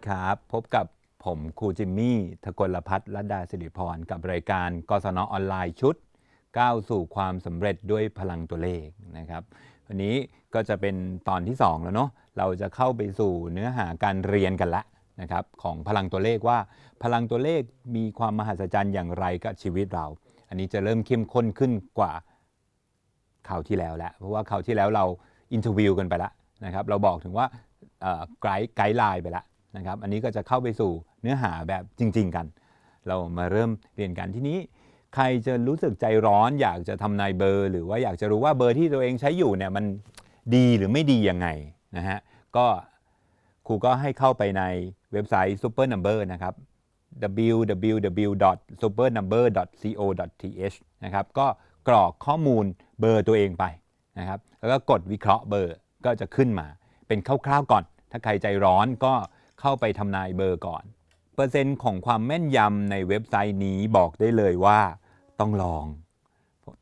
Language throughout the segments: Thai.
ดีครับ พบกับผมครูจิมมี่ทกลพัฒน์รัดาสิริพร กับรายการกศนออนไลน์ชุด ก้าวสู่ความสำเร็จด้วยพลังตัวเลขนะครับวันนี้ก็จะเป็นตอนที่ 2 แล้วเนาะเราจะเข้าไปสู่เนื้อหาการเรียนกันละนะครับของพลังตัวเลขว่า พลังตัวเลขมีความมหัศจรรย์อย่างไรกับชีวิตเรา อันนี้จะเริ่มเข้มข้นขึ้นกว่าคราวที่แล้วแหละเพราะว่าคราวที่แล้วเราอินเทอร์วิวกันไปแล้วนะครับเราบอกถึงว่าไกด์ไกด์ไลน์ไปแล้ว นะครับ อันนี้ก็จะเข้าไปสู่เนื้อหาแบบจริง ๆ กัน เรามาเริ่มเรียนกันที่นี้ ใครจะรู้สึกใจร้อน อยากจะทำนายเบอร์ หรือว่าอยากจะรู้ว่าเบอร์ที่ตัวเองใช้อยู่เนี่ยมันดีหรือไม่ดียังไงนะฮะก็ครูก็ให้เข้าไปในเว็บไซต์ Super Number นะครับ www.supernumber.co.th นะครับก็กรอกข้อมูลเบอร์ตัวเองไปนะครับ แล้วก็กดวิเคราะห์เบอร์ก็จะขึ้นมา เป็นคร่าวๆก่อน ถ้าใครใจร้อนก็ เข้าไปทำนายเบอร์ก่อน เปอร์เซ็นต์ของความแม่นยำในเว็บไซต์นี้บอกได้เลยว่าต้องลอง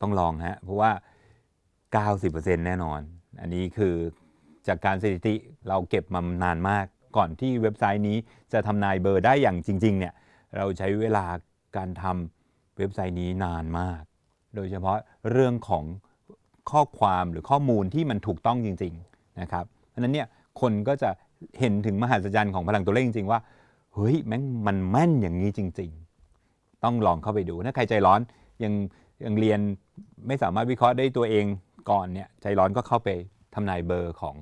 ต้องลองฮะเพราะว่า 90%แน่นอน อันนี้คือจากการสถิติเราเก็บมานานมาก ก่อนที่เว็บไซต์นี้จะทำนายเบอร์ได้อย่างจริง ๆ เนี่ย เราใช้เวลาการทำเว็บไซต์นี้นานมาก โดยเฉพาะเรื่องของข้อความหรือข้อมูลที่มันถูกต้องจริง ๆ นะครับเพราะฉะนั้นเนี่ยคนก็จะ เห็นถึงมหัศจรรย์ของพลังตัวเลขจริงๆว่าเฮ้ยแม่งมันแม่นอย่างนี้จริง ๆ ต้องลองเข้าไปดูถ้าใครใจร้อนยังยังเรียนไม่สามารถวิเคราะห์ได้ตัวเองก่อนเนี่ยใจร้อนก็เข้าไปทำนายเบอร์ของ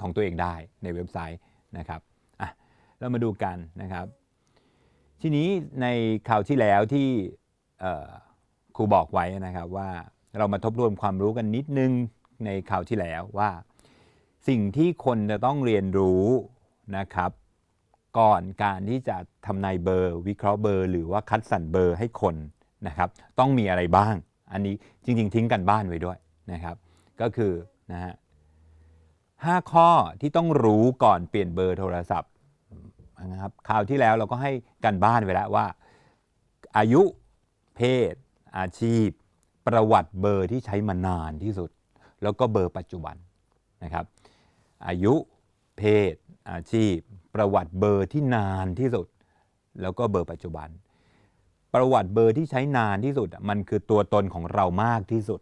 ของตัวเองได้ในเว็บไซต์นะครับอะเรามาดูกันนะครับ ทีนี้ในคราวที่แล้วที่ครูบอกไว้นะครับว่าเรามาทบทวนความรู้กันนิดนึงในคราวที่แล้วว่า สิ่งที่คนจะต้องเรียนรู้นะครับ ก่อนการที่จะทำนายเบอร์ วิเคราะห์เบอร์ หรือว่าคัดสรรเบอร์ให้คนนะครับ ต้องมีอะไรบ้าง อันนี้จริง ๆ ทิ้งกันบ้านไว้ด้วยนะครับ ก็คือนะฮะห้าข้อที่ต้องรู้ก่อนเปลี่ยนเบอร์โทรศัพท์นะครับคราวที่แล้วเราก็ให้กันบ้านไว้แล้วว่า อายุเพศ อาชีพ ประวัติเบอร์ที่ใช้มานานที่สุด แล้วก็เบอร์ปัจจุบันนะครับ อายุ เพศ อาชีพ ประวัติเบอร์ที่นานที่สุด แล้วก็เบอร์ปัจจุบัน ประวัติเบอร์ที่ใช้นานที่สุดอะมันคือตัวตนของเรามากที่สุด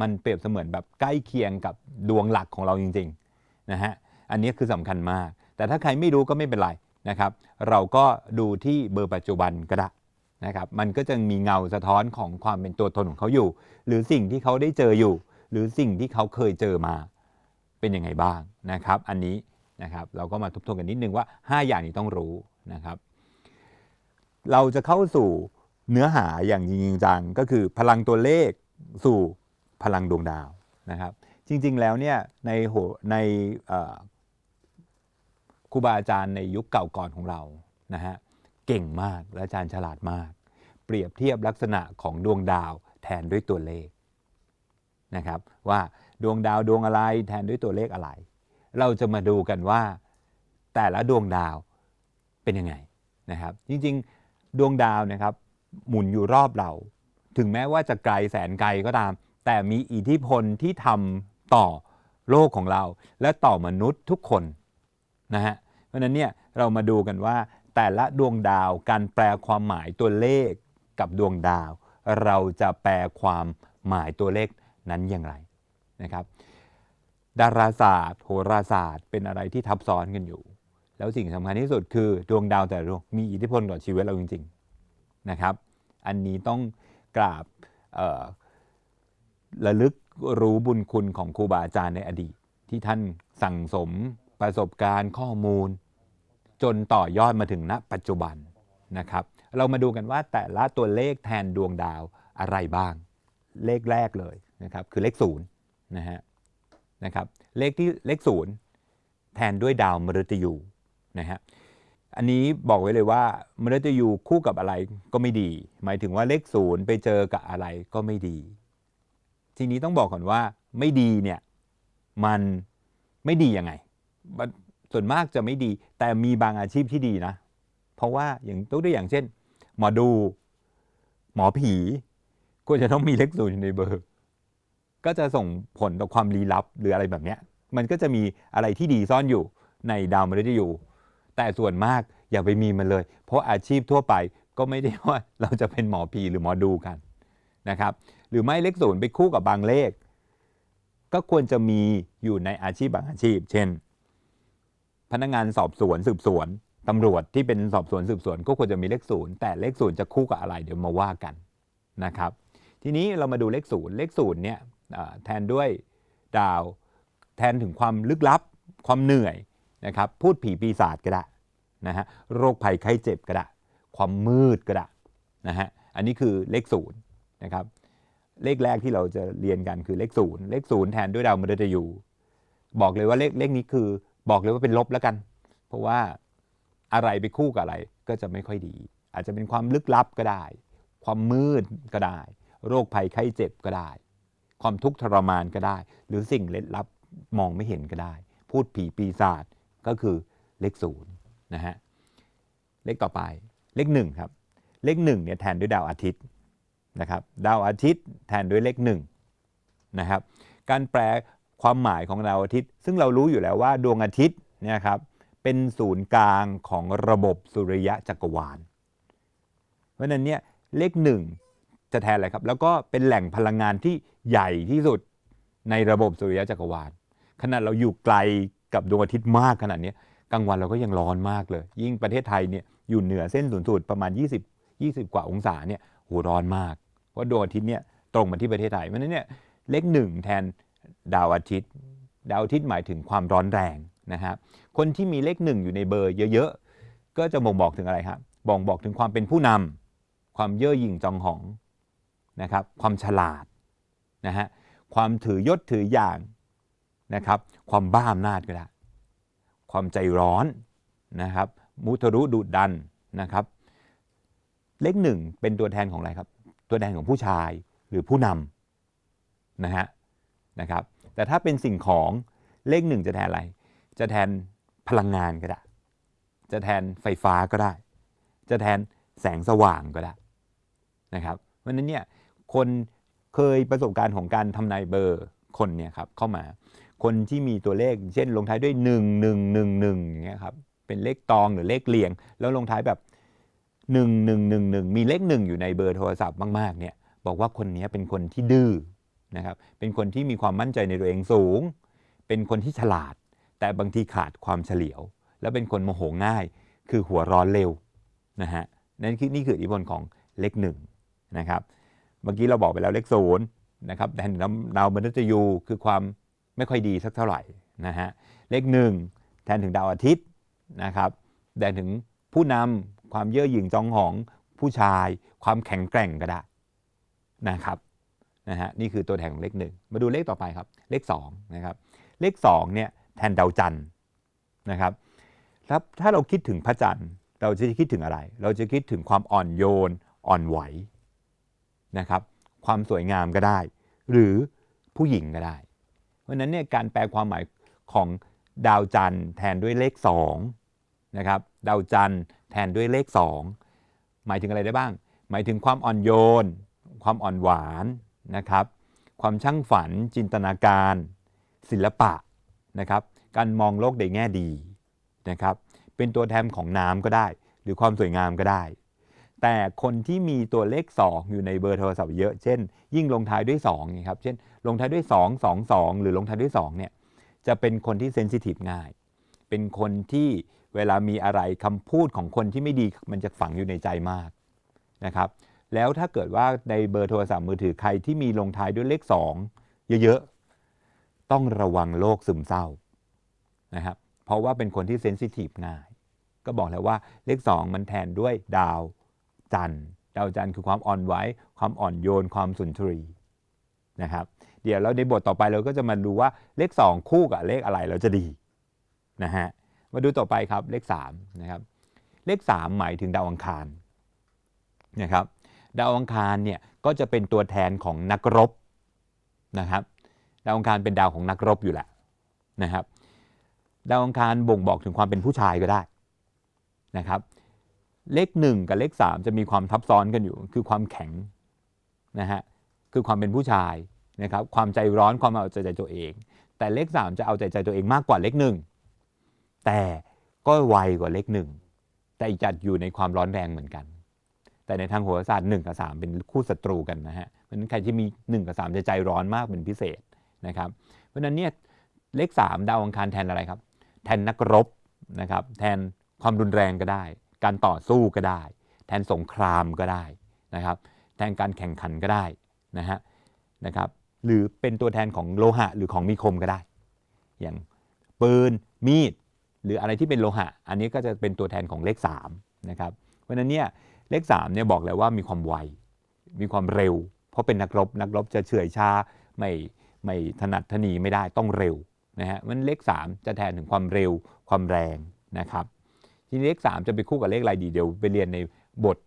มันเปรียบเสมือนแบบใกล้เคียงกับดวงหลักของเราจริงๆนะฮะอันนี้คือสำคัญมาก แต่ถ้าใครไม่รู้ก็ไม่เป็นไรนะครับ เราก็ดูที่เบอร์ปัจจุบันก็ได้นะครับมันก็จะมีเงาสะท้อนของความเป็นตัวตนของเขาอยู่ หรือสิ่งที่เขาได้เจออยู่ หรือสิ่งที่เขาเคยเจอมา เป็นยังไงบ้างนะครับ อันนี้นะครับเราก็มาทบทวนกันนิดนึงว่า 5 อย่างนี้ต้องรู้นะครับ เราจะเข้าสู่เนื้อหาอย่างจริงจังก็คือพลังตัวเลขสู่พลังดวงดาวนะครับ จริงๆแล้วเนี่ยในโหในครูบาอาจารย์ในยุคเก่าก่อนของเรานะฮะเก่งมากและอาจารย์ฉลาดมาก เปรียบเทียบลักษณะของดวงดาวแทนด้วยตัวเลขนะครับว่า ดวงดาวดวงอะไรแทนด้วยตัวเลขอะไร เราจะมาดูกันว่าแต่ละดวงดาวเป็นยังไงนะครับ จริงๆดวงดาวนะครับ หมุนอยู่รอบเรา ถึงแม้ว่าจะไกลแสนไกลก็ตาม แต่มีอิทธิพลที่ทำต่อโลกของเรา และต่อมนุษย์ทุกคนนะฮะเพราะนั้นเนี่ยเรามาดูกันว่าแต่ละดวงดาวการแปลความหมายตัวเลขกับดวงดาว เราจะแปลความหมายตัวเลขนั้นอย่างไร นะครับ ดาราศาสตร์ โหราศาสตร์ เป็นอะไรที่ทับซ้อนกันอยู่ แล้วสิ่งสำคัญที่สุดคือดวงดาวแต่ละดวงมีอิทธิพลต่อชีวิตเราจริงๆนะครับ อันนี้ต้องกราบระลึกรู้บุญคุณของครูบาอาจารย์ในอดีต ที่ท่านสั่งสมประสบการณ์ข้อมูล จนต่อยอดมาถึงณปัจจุบันนะครับ เรามาดูกันว่าแต่ละตัวเลขแทนดวงดาวอะไรบ้าง เลขแรกเลยนะครับ คือเลขศูนย์ นะฮะนะครับเลขที่เลขศูนย์แทนด้วยดาวมฤตยูนะฮะอันนี้บอกไว้เลยว่ามฤตยูคู่กับอะไรก็ไม่ดี หมายถึงว่าเลขศูนย์ไปเจอกับอะไรก็ไม่ดี ทีนี้ต้องบอกก่อนว่าไม่ดีเนี่ยมันไม่ดียังไง ส่วนมากจะไม่ดี แต่มีบางอาชีพที่ดีนะ เพราะว่าอย่างตัวอย่างเช่น หมอดู หมอผี ก็จะต้องมีเลขศูนย์อยู่ในเบอร์ ก็จะส่งผลต่อความลี้ลับหรืออะไรแบบเนี้ย มันก็จะมีอะไรที่ดีซ่อนอยู่ในดาวมฤตยู แต่ส่วนมากอย่าไปมีมันเลย เพราะอาชีพทั่วไปก็ไม่ได้ว่าเราจะเป็นหมอผีหรือหมอดูกันนะครับ หรือไม่เลขศูนย์ไปคู่กับบางเลข ก็ควรจะมีอยู่ในอาชีพบางอาชีพ เช่น พนักงานสอบสวนสืบสวนตำรวจที่เป็นสอบสวนสืบสวนก็ควรจะมีเลขศูนย์แต่เลขศูนย์จะคู่กับอะไรเดี๋ยวมาว่ากันนะครับ ทีนี้เรามาดูเลขศูนย์เลขศูนย์เนี่ย แทนด้วยดาว แทนถึงความลึกลับความเหนื่อยนะครับพูดผีปีศาจก็ได้นะฮะโรคภัยไข้เจ็บก็ได้ ความมืดก็ได้นะฮะอันนี้คือเลขศูนย์นะครับเลขแรกที่เราจะเรียนกันคือเลขศูนย์เลขศูนย์แทนด้วยดาวมฤตยูบอกเลยว่าเลขเลขนี้คือบอกเลยว่าเป็นลบแล้วกัน เพราะว่าอะไรไปคู่กับอะไรก็จะไม่ค่อยดี อาจจะเป็นความลึกลับก็ได้ ความมืดก็ได้ โรคภัยไข้เจ็บก็ได้ ความทุกข์ทรมานก็ได้ หรือสิ่งลึกลับมองไม่เห็นก็ได้ พูดผีปีศาจก็คือเลขศูนย์นะฮะเลขต่อไปเลขหนึ่งครับ เลขหนึ่งเนี่ยแทนด้วยดาวอาทิตย์นะครับดาวอาทิตย์แทนด้วยเลขหนึ่งนะครับการแปลความหมายของดาวอาทิตย์ ซึ่งเรารู้อยู่แล้วว่าดวงอาทิตย์เนี่ยครับเป็นศูนย์กลางของระบบสุริยะจักรวาล เพราะฉะนั้นเนี่ยเลขหนึ่ง จะแทนอะไรครับ แล้วก็เป็นแหล่งพลังงานที่ใหญ่ที่สุดในระบบสุริยะจักรวาลขนาดเราอยู่ไกลกับดวงอาทิตย์มากขนาดนี้กลางวันเราก็ยังร้อนมากเลย ยิ่งประเทศไทยเนี่ยอยู่เหนือเส้นศูนย์สูตรประมาณ 20 20 กว่าองศาเนี่ยโหร้อนมาก เพราะดวงอาทิตย์เนี่ยตรงมาที่ประเทศไทยเพราะนั้นเนี่ยเลขหนึ่งแทนดาวอาทิตย์ ดาวอาทิตย์หมายถึงความร้อนแรงนะครับคนที่มีเลขหนึ่งอยู่ในเบอร์เยอะๆ ก็จะบ่งบอกถึงอะไรครับบ่งบอกถึงความเป็นผู้นำความเย่อหยิ่งจองหอง นะครับความฉลาดนะฮะความถือยศถืออย่างนะครับความบ้าอำนาจก็ได้ความใจร้อนนะครับมุทะรุดุดันนะครับเลขหนึ่งเป็นตัวแทนของอะไรครับ ตัวแทนของผู้ชายหรือผู้นำนะฮะนะครับแต่ถ้าเป็นสิ่งของเลขหนึ่งจะแทนอะไร จะแทนพลังงานก็ได้ จะแทนไฟฟ้าก็ได้ จะแทนแสงสว่างก็ได้นะครับเพราะฉะนั้นเนี่ย คนเคยประสบการณ์ของการทำนายเบอร์คนเนี่ยครับเข้ามา คนที่มีตัวเลขเช่นลงท้ายด้วย 1 1 1 1อย่างเงี้ยครับเป็นเลขตองหรือเลขเรียง แล้วลงท้ายแบบ 1 1 1 1 มีเลข 1 อยู่ในเบอร์โทรศัพท์มากๆเนี่ยบอกว่าคนนี้เป็นคนที่ดื้อนะครับเป็นคนที่มีความมั่นใจในตัวเองสูง เป็นคนที่ฉลาด แต่บางทีขาดความเฉลียว แล้วเป็นคนโมโหง่าย คือหัวร้อนเร็วนะฮะนั่นคือนี่คืออิทธิพลของเลขหนึ่งนะครับ เมื่อกี้เราบอกไปแล้วเลขศูนย์นะครับแทนถึงดาวมฤตยูคือความไม่ค่อยดีสักเท่าไหร่นะฮะเลขหนึ่งแทนถึงดาวอาทิตย์นะครับแทนถึงผู้นำความเย่อหยิ่งจองหองผู้ชาย ความแข็งแกร่งก็ได้นะครับนะฮะนี่คือตัวแทนของเลขหนึ่งมาดูเลขต่อไปครับเลขสองนะครับเลข2เนี่ยแทนดาวจันทร์นะครับครับถ้าเราคิดถึงพระจันทร์เราจะคิดถึงอะไร เราจะคิดถึงความอ่อนโยนอ่อนไหว นะครับความสวยงามก็ได้ หรือผู้หญิงก็ได้ เพราะฉะนั้นเนี่ยการแปลความหมายของดาวจันทร์แทนด้วยเลข2นะครับดาวจันทร์แทนด้วยเลข 2 หมายถึงอะไรได้บ้าง หมายถึงความอ่อนโยน ความอ่อนหวานนะครับความช่างฝันจินตนาการ ศิลปะนะครับการมองโลกในแง่ดีนะครับเป็นตัวแทนของน้ำก็ได้ หรือความสวยงามก็ได้ แต่คนที่มีตัวเลข 2 อยู่ในเบอร์โทรศัพท์เยอะ เช่น ยิ่งลงท้ายด้วย2นะครับ เช่น ลงท้ายด้วย 2 2 2 หรือลงท้ายด้วย2เนี่ย จะเป็นคนที่เซนซิทีฟง่าย เป็นคนที่เวลามีอะไรคำพูดของคนที่ไม่ดีมันจะฝังอยู่ในใจมากนะครับ แล้วถ้าเกิดว่าในเบอร์โทรศัพท์มือถือใครที่มีลงท้ายด้วยเลข 2 เยอะๆ ต้องระวังโรคซึมเศร้านะครับ เพราะว่าเป็นคนที่เซนซิทีฟง่าย ก็บอกแล้วว่าเลข 2 มันแทนด้วยดาว จันทร์ดาวจันทร์คือความอ่อนไหวความอ่อนโยนความสุนทรีนะครับ เดี๋ยวเราในบทต่อไปเราก็จะมาดูว่าเลข 2 คู่กับเลขอะไรเราจะดีนะฮะมาดูต่อไปครับเลข3นะครับเลข 3 หมายถึงดาวอังคารนะครับดาวอังคารเนี่ยก็จะเป็นตัวแทนของนักรบนะครับดาวอังคารเป็นดาวของนักรบอยู่แหละนะครับดาวอังคารบ่งบอกถึงความเป็นผู้ชายก็ได้นะครับ เลข 1 กับเลข 3 จะมีความทับซ้อนกันอยู่ คือความแข็งนะฮะคือความเป็นผู้ชายนะครับความใจร้อนความเอาใจใจตัวเอง แต่เลข 3 จะเอาใจใจตัวเองมากกว่าเลข 1 แต่ก็ไวกว่าเลข 1 แต่จัดอยู่ในความร้อนแรงเหมือนกัน แต่ในทางโหราศาสตร์1กับ3 เป็นคู่ศัตรูกันนะฮะเพราะนั้นใครที่มี 1 กับ 3 จะใจร้อนมากเป็นพิเศษนะครับเพราะฉะนั้นเนี่ยเลข 3 ดาวอังคารแทนอะไรครับ แทนนักรบนะครับแทนความรุนแรงก็ได้ การต่อสู้ก็ได้ แทนสงครามก็ได้นะครับ แทนการแข่งขันก็ได้นะฮะนะครับหรือเป็นตัวแทนของโลหะหรือของมีคมก็ได้ อย่างปืนมีดหรืออะไรที่เป็นโลหะ อันนี้ก็จะเป็นตัวแทนของเลข3นะครับเพราะฉะนั้นเนี่ยเลข3เนี่ยบอกเลยว่ามีความไวมีความเร็ว เพราะเป็นนักรบนักรบจะเฉื่อยชาไม่ไม่ถนัดถนีไม่ได้ต้องเร็วนะฮะมันเลข3จะแทนถึงความเร็วความแรงนะครับ ทีนี้เลข3จะไปคู่กับเลขอะไรดีเดี๋ยวไปเรียนในบท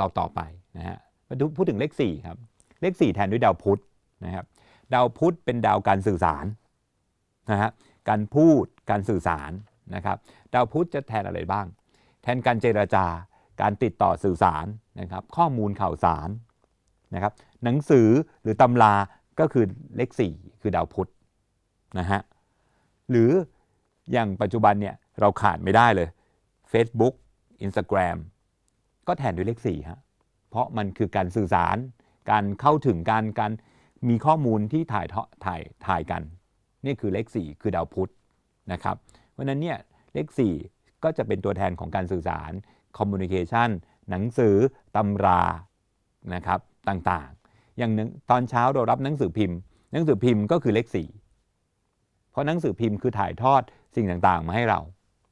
ต่อต่อไปนะฮะมาดูพูดถึงเลข4ครับเลข4แทนด้วยดาวพุธนะครับดาวพุธเป็นดาวการสื่อสารนะฮะการพูดการสื่อสารนะครับดาวพุธจะแทนอะไรบ้าง แทนการเจรจาการติดต่อสื่อสารนะครับข้อมูลข่าวสารนะครับหนังสือหรือตำราก็คือเลข4คือดาวพุธนะฮะหรืออย่างปัจจุบันเนี่ยเราขาดไม่ได้เลย Facebook Instagram ก็แทนด้วยเลข4ฮะเพราะมันคือการสื่อสาร การเข้าถึงการการมีข้อมูลที่ถ่ายทอถ่ายถ่ายกัน นี่คือเลข 4 คือดาวพุธนะครับ เพราะนั้นเนี่ยเลข 4 ก็จะเป็นตัวแทนของการสื่อสาร communication หนังสือตำรานะครับต่างๆ อย่างหนึ่งตอนเช้าเรารับหนังสือพิมพ์ หนังสือพิมพ์ก็คือเลข 4 เพราะหนังสือพิมพ์คือถ่ายทอดสิ่งต่างๆ มาให้เรา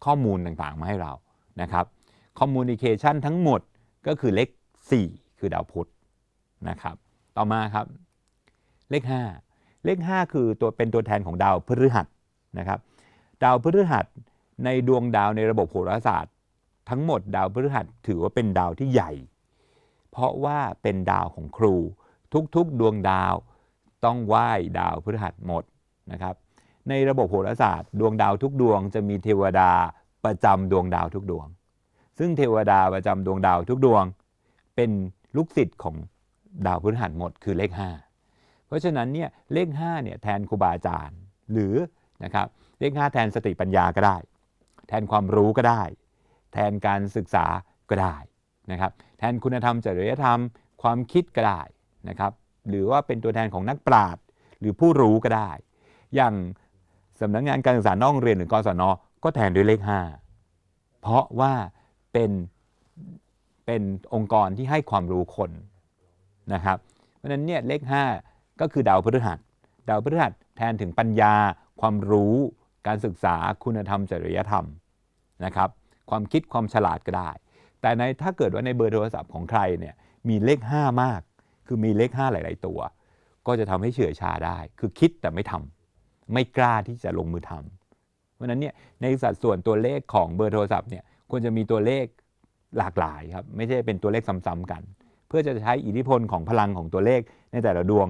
ข้อมูลต่างๆ มาให้เรา นะครับ communication ทั้งหมดก็คือเลข 4 คือดาวพุธนะครับต่อมาครับเลข 5 เลข 5 คือตัวเป็นตัวแทนของดาวพฤหัสนะครับดาวพฤหัสในดวงดาวในระบบโหราศาสตร์ ทั้งหมดดาวพฤหัสถือว่าเป็นดาวที่ใหญ่ เพราะว่าเป็นดาวของครู ทุกๆดวงดาวต้องไหว้ดาวพฤหัสหมดนะครับในระบบโหราศาสตร์ ดวงดาวทุกดวงจะมีเทวดา ประจำดวงดาวทุกดวง ซึ่งเทวดาประจำดวงดาวทุกดวง เป็นลูกศิษย์ของดาวพฤหัสหมดคือเลข 5 เพราะฉะนั้นเนี่ยเลข5เนี่ยแทนครูบาอาจารย์ หรือนะครับเลข 5 แทนสติปัญญาก็ได้ แทนความรู้ก็ได้ แทนการศึกษาก็ได้นะครับแทนคุณธรรมจริยธรรม ความคิดก็ได้นะครับหรือว่าเป็นตัวแทนของนักปราชญ์หรือผู้รู้ก็ได้ อย่างสำนักงานการศึกษานอกโรงเรียนหรือกศน ก็แทนด้วยเลข 5 เพราะว่าเป็นเป็นองค์กรที่ให้ความรู้คนนะครับ เพราะฉะนั้นเนี่ยเลข 5 ก็คือดาวพฤหัส ดาวพฤหัสแทนถึงปัญญา ความรู้การศึกษาคุณธรรมจริยธรรมนะครับ ความคิดความฉลาดก็ได้ แต่ในถ้าเกิดว่าในเบอร์โทรศัพท์ของใครเนี่ยมีเลข 5 มาก คือมีเลข 5 หลาย ๆ ตัว ก็จะทำให้เฉื่อยชาได้ คือคิดแต่ไม่ทำไม่กล้าที่จะลงมือทำ เพราะนั้นเนี่ยในสัดส่วนตัวเลขของเบอร์โทรศัพท์เนี่ยควรจะมีตัวเลขหลากหลายครับไม่ใช่เป็นตัวเลขซ้ำๆกัน เพื่อจะใช้อิทธิพลของพลังของตัวเลขในแต่ละดวง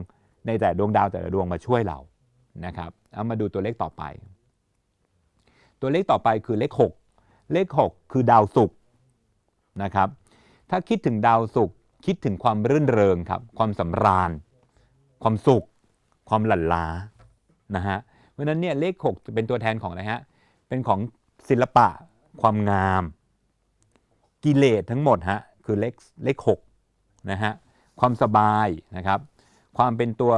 ในแต่ดวงดาวแต่ละดวงมาช่วยเรานะครับเอามาดูตัวเลขต่อไป ตัวเลขต่อไปคือเลข 6 เลข 6 คือดาวศุกร์นะครับ ถ้าคิดถึงดาวศุกร์คิดถึงความรื่นเริงครับ ความสำราญ ความสุข ความหลั่นล้านะฮะ เพราะนั้นเนี่ยเลข6จะเป็นตัวแทนของอะไรฮะ เป็นของศิลปะความงาม กิเลสทั้งหมดฮะคือเลขเลข6นะฮะความสบายนะครับ ความเป็นตัว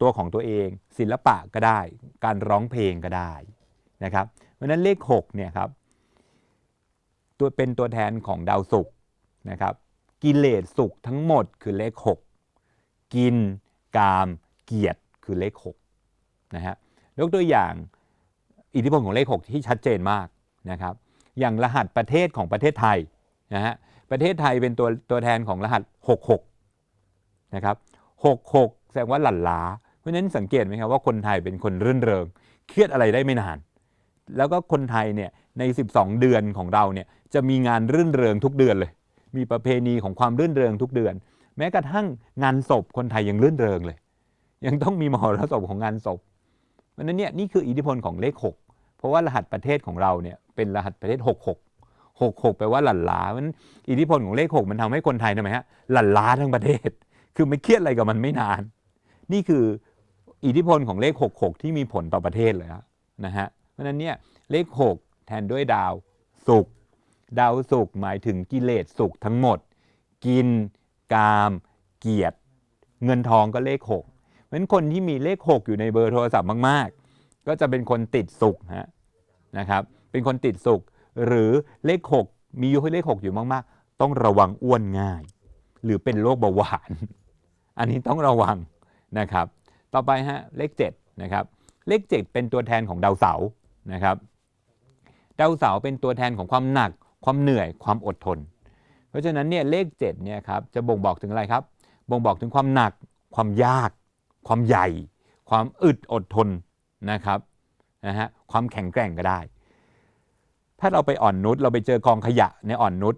ตัวของตัวเอง ศิลปะก็ได้ การร้องเพลงก็ได้นะครับเพราะฉะนั้นเลข6เนี่ยครับตัวเป็นตัวแทนของดาวศุกร์นะครับกิเลสสุขทั้งหมดคือเลข 6 กิน กาม เกียรติคือเลข6นะฮะ ยกตัวอย่างอิทธิพลของเลข 6 ที่ชัดเจนมากนะครับอย่างรหัสประเทศของประเทศไทยนะฮะประเทศไทยเป็นตัวตัวแทนของรหัส 66นะครับ66 แสดงว่าหลั่นล้าเพราะฉะนั้นสังเกตไหมครับว่าคนไทยเป็นคนรื่นเริง เครียดอะไรได้ไม่นาน แล้วก็คนไทยเนี่ยใน 12 เดือนของเราเนี่ยจะมีงานรื่นเริงทุกเดือนเลย มีประเพณีของความรื่นเริงทุกเดือน แม้กระทั่งงานศพคนไทยยังรื่นเริงเลย ยังต้องมีมหรสพของงานศพ เพราะนั้นเนี่ยนี่คืออิทธิพลของเลข 6 เพราะว่ารหัสประเทศของเราเนี่ยเป็นรหัสประเทศ 66 66แปลว่าหลั่นล้าเพราะนั้นอิทธิพลของเลข 6 มันทำให้คนไทยทำไมฮะหลั่นล้าทั้งประเทศ คือไม่เครียดอะไรกับมันไม่นาน นี่คืออิทธิพลของเลข 66 ที่มีผลต่อประเทศเลยนะฮะเพราะนั้นเนี่ยเลข 6 แทนด้วยดาวศุกร์ดาวศุกร์หมายถึงกิเลสสุขทั้งหมด กิน กาม เกียรติ เงินทองก็เลข 6 ราะฉะนั้นคนที่มีเลข 6 อยู่ในเบอร์โทรศัพท์มาก ๆ ก็จะเป็นคนติดสุขฮะนะครับ เป็นคนติดสุข หรือเลข 6 มีอยู่เลข 6 อยู่มาก ๆ ต้องระวังอ้วนง่าย หรือเป็นโรคเบาหวาน อันนี้ต้องระวังนะครับ ต่อไปฮะเลข7นะครับเลข 7 เป็นตัวแทนของดาวเสาร์นะครับดาวเสาร์เป็นตัวแทนของความหนัก ความเหนื่อย ความอดทน เพราะฉะนั้นเนี่ยเลข7เนี่ยครับจะบ่งบอกถึงอะไรครับ บ่งบอกถึงความหนัก ความยาก ความใหญ่ ความอึดอดทนนะครับนะฮะความแข็งแกร่งก็ได้ ถ้าเราไปอ่อนนุชเราไปเจอกองขยะในอ่อนนุช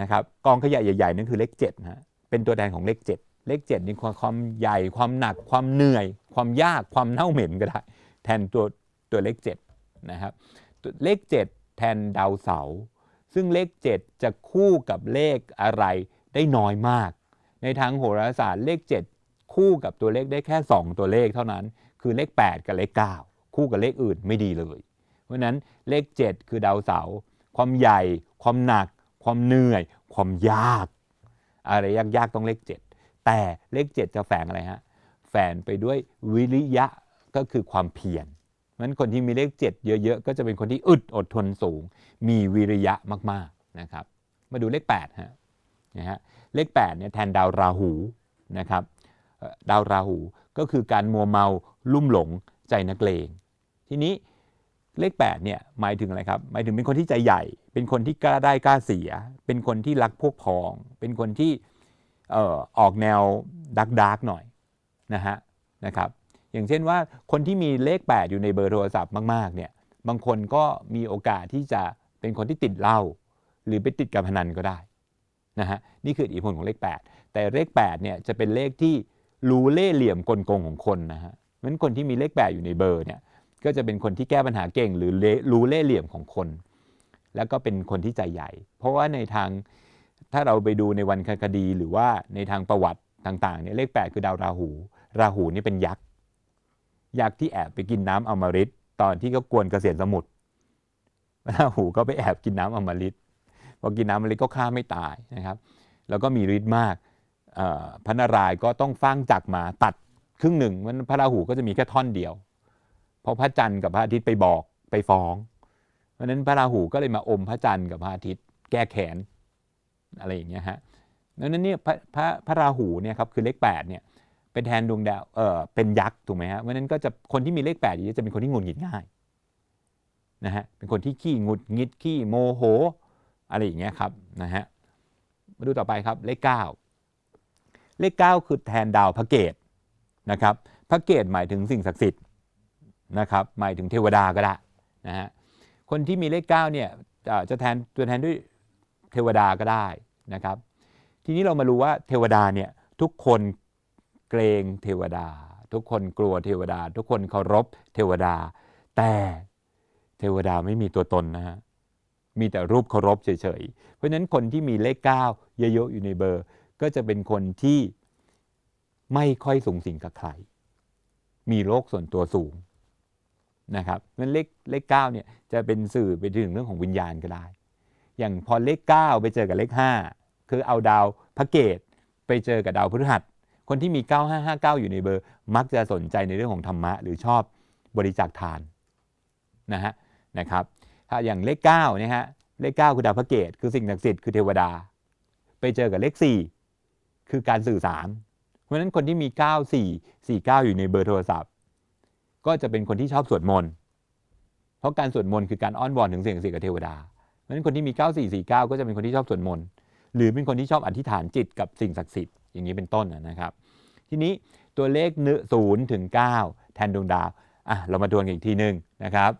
นะครับกองขยะใหญ่ๆนั่นคือเลข7นะฮะเป็นตัวแทนของเลข7เลข7นี่ความความใหญ่ความหนัก ความเหนื่อย ความยากความเน่าเหม็นก็ได้ แทนตัวตัวเลข7นะครับตัวเลข7แทนดาวเสาร์ซึ่งเลข7จะคู่กับเลขอะไรได้น้อยมาก ในทางโหราศาสตร์เลข7 คู่กับตัวเลขได้แค่ 2 ตัวเลขเท่านั้น คือเลข 8 กับเลข 9 คู่กับเลขอื่นไม่ดีเลย เพราะนั้นเลข 7 คือดาวเสาร์ความใหญ่ ความหนัก ความเหนื่อย ความยาก อะไรยากๆต้องเลข 7 แต่เลข 7 จะแฝงอะไรฮะแฝงไปด้วยวิริยะก็คือความเพียรเพราะนั้นคนที่มีเลข 7 เยอะๆ ก็จะเป็นคนที่อึดอดทนสูง มีวิริยะมากๆนะครับ มาดูเลข8ฮะนะฮะเลข8เนี่ยแทนดาวราหูนะครับ ดาวราหู ก็คือการมัวเมาลุ่มหลงใจนักเลง ทีนี้เลข8เนี่ยหมายถึงอะไรครับ หมายถึงเป็นคนที่ใจใหญ่ เป็นคนที่กล้าได้กล้าเสีย เป็นคนที่รักพวกพ้อง เป็นคนที่เอ่อออกแนวดักดักหน่อยนะฮะนะครับ อย่างเช่นว่าคนที่มีเลข 8 อยู่ในเบอร์โทรศัพท์มากๆเนี่ยบางคนก็มีโอกาสที่จะเป็นคนที่ติดเหล้าหรือไปติดการพนันก็ได้นะฮะนี่คืออิทธิพลของเลข 8 แต่เลข8เนี่ยจะเป็นเลขที่ รู้เล่เหลี่ยมกลโกงของคนนะฮะเพราะฉะนั้นคนที่มีเลข8อยู่ในเบอร์เนี่ยก็จะเป็นคนที่แก้ปัญหาเก่ง หรือรู้เล่เหลี่ยมของคน แล้วก็เป็นคนที่ใจใหญ่ เพราะว่าในทางถ้าเราไปดูในวันคดีหรือว่าในทางประวัติต่างๆเนี่ยเลข8คือดาวราหู ราหูนี่เป็นยักษ์ยักษ์ที่แอบไปกินน้ำอมฤตตอนที่เขากวนเกษียณสมุทรราหูก็ไปแอบกินน้ำอมฤตพอกินน้ำอมฤตก็ฆ่าไม่ตายนะครับ แล้วก็มีฤทธิ์มาก พระนารายณ์ก็ต้องฟ้างจักรมาตัดครึ่งหนึ่งมันพระราหูก็จะมีแค่ท่อนเดียว เพราะพระจันทร์กับพระอาทิตย์ไปบอกไปฟ้อง เพราะฉะนั้นพระราหูก็เลยมาอมพระจันทร์กับพระอาทิตย์แก้แค้นอะไรอย่างเงี้ยฮะดังนั้นเนี่ยพระพระพระราหูเนี่ยครับคือเลข8เนี่ยเป็นแทนดวงดาวเออเป็นยักษ์ถูกไหมฮะเพราะฉะนั้นก็จะคนที่มีเลข8อยู่จะเป็นคนที่งุดหงิดง่ายนะฮะเป็นคนที่ขี้งุดงิดขี้โมโห อะไรอย่างเงี้ยครับนะฮะมาดูต่อไปครับเลข9 เลข 9 คือแทนดาวพระเกตนะครับพระเกตหมายถึงสิ่งศักดิ์สิทธิ์นะครับหมายถึงเทวดาก็ได้นะฮะคนที่มีเลข9เนี่ยจะแทนตัวแทนด้วยเทวดาก็ได้นะครับ ทีนี้เรามารู้ว่าเทวดาเนี่ยทุกคนเกรงเทวดา ทุกคนกลัวเทวดา ทุกคนเคารพเทวดา แต่เทวดาไม่มีตัวตนนะฮะมีแต่รูปเคารพเฉยๆ เพราะฉะนั้นคนที่มีเลข 9 เยอะๆอยู่ในเบอร์ ก็จะเป็นคนที่ไม่ค่อยสูงสิงกับใคร มีโลกส่วนตัวสูงนะครับนั้นเลขเลข9เนี่ยจะเป็นสื่อไปถึงเรื่องของวิญญาณก็ได้ อย่างพอเลข 9 ไปเจอกับเลข 5 คือเอาดาวพระเกตไปเจอกับดาวพฤหัสคคนที่มี 9559 อยู่ในเบอร์ มักจะสนใจในเรื่องของธรรมะ หรือชอบบริจาคทานนะฮะนะครับถ้าอย่างเลข9เนี่ยฮะเลข 9 คือดาวพระเกตคือสิ่งศักดิ์สิทธิ์คือเทวดา ไปเจอกับเลข 4 คือการสื่อสาร เพราะฉะนั้นคนที่มี 94 49 อยู่ในเบอร์โทรศัพท์ ก็จะเป็นคนที่ชอบสวดมนต์ เพราะการสวดมนต์คือการอ้อนวอนถึงสิ่งศักดิ์สิทธิ์กับเทวดา เพราะฉะนั้นคนที่มี 9449 ก็จะเป็นคนที่ชอบสวดมนต์ หรือเป็นคนที่ชอบอธิษฐานจิตกับสิ่งศักดิ์สิทธิ์ อย่างนี้เป็นต้นนะครับ ทีนี้ตัวเลขศูนย์ถึง9แทนดวงดาว อะเรามาทวนกันอีกทีหนึ่งนะครับ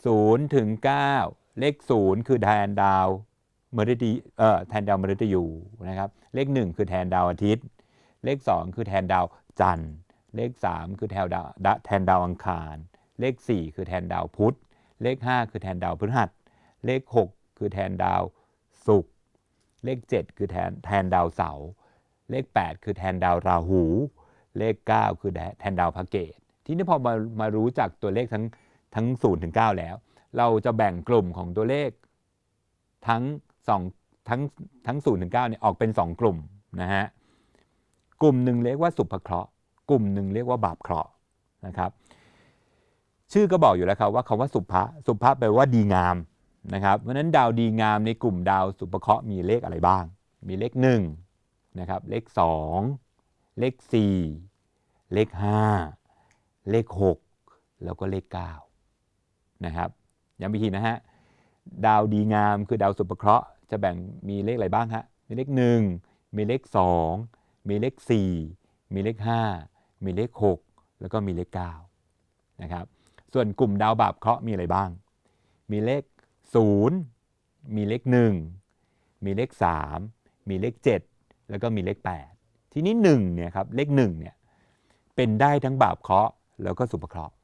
0ถึง9เลข 0 คือแทนดาว มฤตยูเอ่อแทนดาวมฤตยูนะครับเลข1คือแทนดาวอาทิตย์ เลข2คือแทนดาวจันทร์ เลข3คือแทนดาวดะแทนดาวอังคาร เลข4คือแทนดาวพุธ เลข5คือแทนดาวพฤหัส เลข6คือแทนดาวศุกร์เลข7คือแทนแทนดาวเสาร์เลข8คือแทนดาวราหู เลข9คือแทนดาวพระเกตที่นี่พอมามารู้จักตัวเลขทั้งทั้ง0ถึง9แล้ว เราจะแบ่งกลุ่มของตัวเลขทั้ง 2ทั้งทั้ง0ถึง9เนี่ยออกเป็น 2 กลุ่มนะฮะกลุ่มหนึ่งเรียกว่าสุภเคราะห์กลุ่มหนึ่งเรียกว่าบาปเคราะห์นะครับชื่อก็บอกอยู่แล้วครับว่าคำว่าสุภะสุภะแปลว่าดีงามนะครับเพราะฉะนั้นดาวดีงามในกลุ่มดาวสุภเคราะห์มีเลขอะไรบ้าง มีเลข1นะครับเลข 2 เลข 4 เลข 5 เลข 6 แล้วก็เลข9นะครับย้ำอีกทีนะฮะ ดาวดีงามคือดาวสุภเคราะห์จะแบ่งมีเลขอะไรบ้างฮะ มีเลข 1 มีเลข 2 มีเลข 4 มีเลข 5 มีเลข 6 แล้วก็มีเลข9นะครับ ส่วนกลุ่มดาวบาปเคราะห์มีอะไรบ้าง มีเลข 0 มีเลข 1 มีเลข 3 มีเลข 7 แล้วก็มีเลข 8 ทีนี้1เนี่ยครับเลข1เนี่ยเป็นได้ทั้งบาปเคราะห์แล้วก็สุภเคราะห์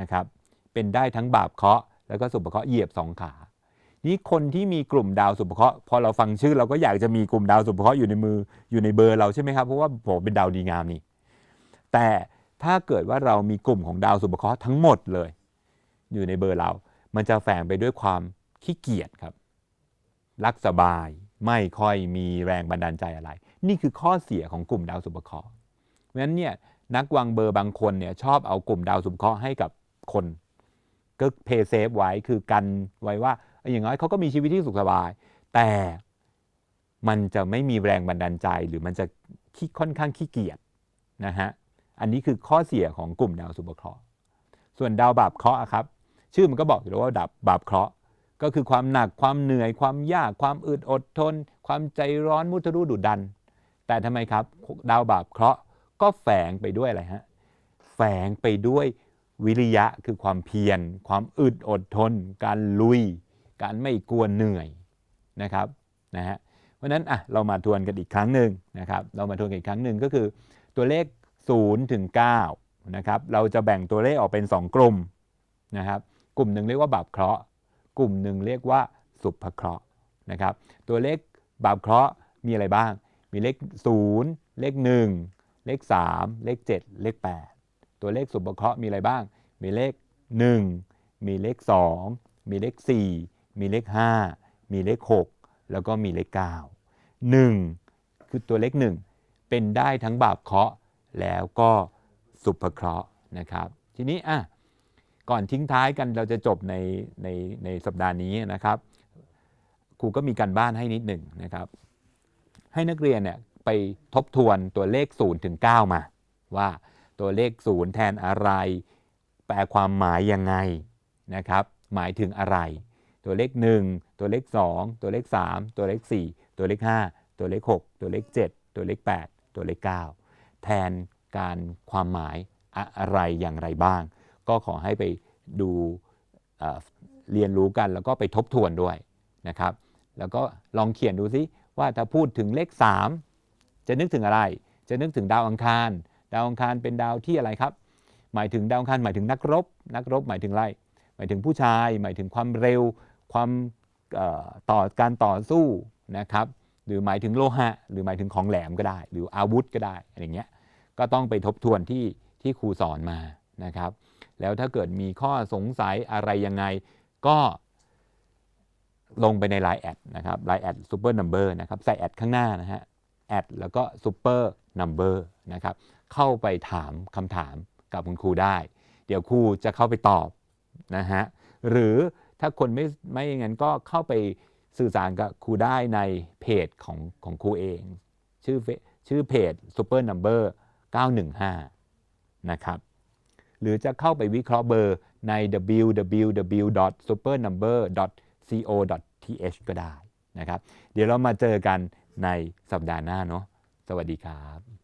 นะครับ เป็นได้ทั้งบาปเคราะห์ แล้วก็สุภเคราะห์เหยียบสองขานี่คนที่มีกลุ่มดาวสุภเคราะห์พอเราฟังชื่อเราก็อยากจะมีกลุ่มดาวสุภเคราะห์อยู่ในมืออยู่ในเบอร์เราใช่ไหมครับเพราะว่าผมเป็นดาวดีงามนี่แต่ถ้าเกิดว่าเรามีกลุ่มของดาวสุภเคราะห์ทั้งหมดเลย อยู่ในเบอร์เรา มันจะแฝงไปด้วยความขี้เกียจครับ รักสบายไม่ค่อยมีแรงบันดาลใจอะไร นี่คือข้อเสียของกลุ่มดาวสุภเคราะห์เพราะฉะนั้นเนี่ยนักวางเบอร์บางคนเนี่ยชอบเอากลุ่มดาวสุภเคราะห์ให้กับคน ก็เพย์เซฟไว้คือกันไว้ว่าอย่างน้อยเขาก็มีชีวิตที่สุขสบาย แต่มันจะไม่มีแรงบันดาลใจหรือมันจะขี้ค่อนข้างขี้เกียจนะฮะอันนี้คือข้อเสียของกลุ่มดาวสุภเคราะห์ส่วนดาวบาปเคราะห์ครับ ชื่อมันก็บอกอยู่แล้วว่าดาวบาปเคราะห์ก็คือความหนักความเหนื่อยความยากความอึดอดทน ความใจร้อนมุทะลุดุดัน แต่ทำไมครับ ดาวบาปเคราะห์ก็แฝงไปด้วยอะไรฮะแฝงไปด้วย วิริยะคือความเพียร ความอึดอดทน การลุย การไม่กลัวเหนื่อยนะครับนะฮะเพราะนั้นอะเรามาทวนกันอีกครั้งหนึ่งนะครับ เรามาทวนกันอีกครั้งหนึ่งก็คือตัวเลข0ถึง9นะครับเราจะแบ่งตัวเลขออกเป็น 2 กลุ่มนะครับ กลุ่มหนึ่งเรียกว่าบาปเคราะห์กลุ่มหนึ่งเรียกว่าสุภเคราะห์นะครับ ตัวเลขบาปเคราะห์มีอะไรบ้าง มีเลข 0 เลข 1 เลข 3 เลข 7 เลข 8 ตัวเลขสุภเคราะห์มีอะไรบ้าง มีเลข 1 มีเลข 2 มีเลข 4 มีเลข 5 มีเลข 6 แล้วก็มีเลข 9 1 คือตัวเลข 1 เป็นได้ทั้งบาปเคราะห์แล้วก็สุภเคราะห์นะครับ ทีนี้อะก่อนทิ้งท้ายกันเราจะจบในในในสัปดาห์นี้นะครับครูก็มีการบ้านให้นิดหนึ่งนะครับ ให้นักเรียนเนี่ยไปทบทวนตัวเลข0ถึง9มา ว่า ตัวเลข0แทนอะไร แปลความหมายยังไงนะครับหมายถึงอะไร ตัวเลข 1 ตัวเลข 2 ตัวเลข 3 ตัวเลข 4 ตัวเลข 5 ตัวเลข 6 ตัวเลข 7 ตัวเลข 8 ตัวเลข 9 แทนการความหมายอะไรอย่างไรบ้าง ก็ขอให้ไปดูเอ่อเรียนรู้กันแล้วก็ไปทบทวนด้วยนะครับ แล้วก็ลองเขียนดูซิว่าถ้าพูดถึงเลข 3 จะนึกถึงอะไร จะนึกถึงดาวอังคาร ดาวอังคารเป็นดาวที่อะไรครับ หมายถึงดาวอังคารหมายถึงนักรบ นักรบหมายถึงอะไรหมายถึงผู้ชาย หมายถึงความเร็ว ความต่อการต่อสู้นะครับหรือหมายถึงโลหะ หรือหมายถึงของแหลมก็ได้ หรืออาวุธก็ได้อะไรเงี้ยก็ต้องไปทบทวนที่ที่ครูสอนมานะครับ แล้วถ้าเกิดมีข้อสงสัยอะไรยังไงก็ลงไปใน Line แอดนะครับ Line แอดซูเปอร์นัมเบอร์นะครับ ใส่แอดข้างหน้านะฮะแอดแล้วก็ super number นะครับ เข้าไปถามคำถามกับคุณครูได้ เดี๋ยวครูจะเข้าไปตอบนะฮะหรือถ้าคนไม่ไม่อย่างนั้นก็เข้าไปสื่อสารกับครูได้ในเพจของของครูเอง ชื่อเฟชื่อเพจ super number 915 นะครับ หรือจะเข้าไปวิเคราะห์เบอร์ใน www.supernumber.co.th ก็ได้นะครับ เดี๋ยวเรามาเจอกันในสัปดาห์หน้าเนาะสวัสดีครับ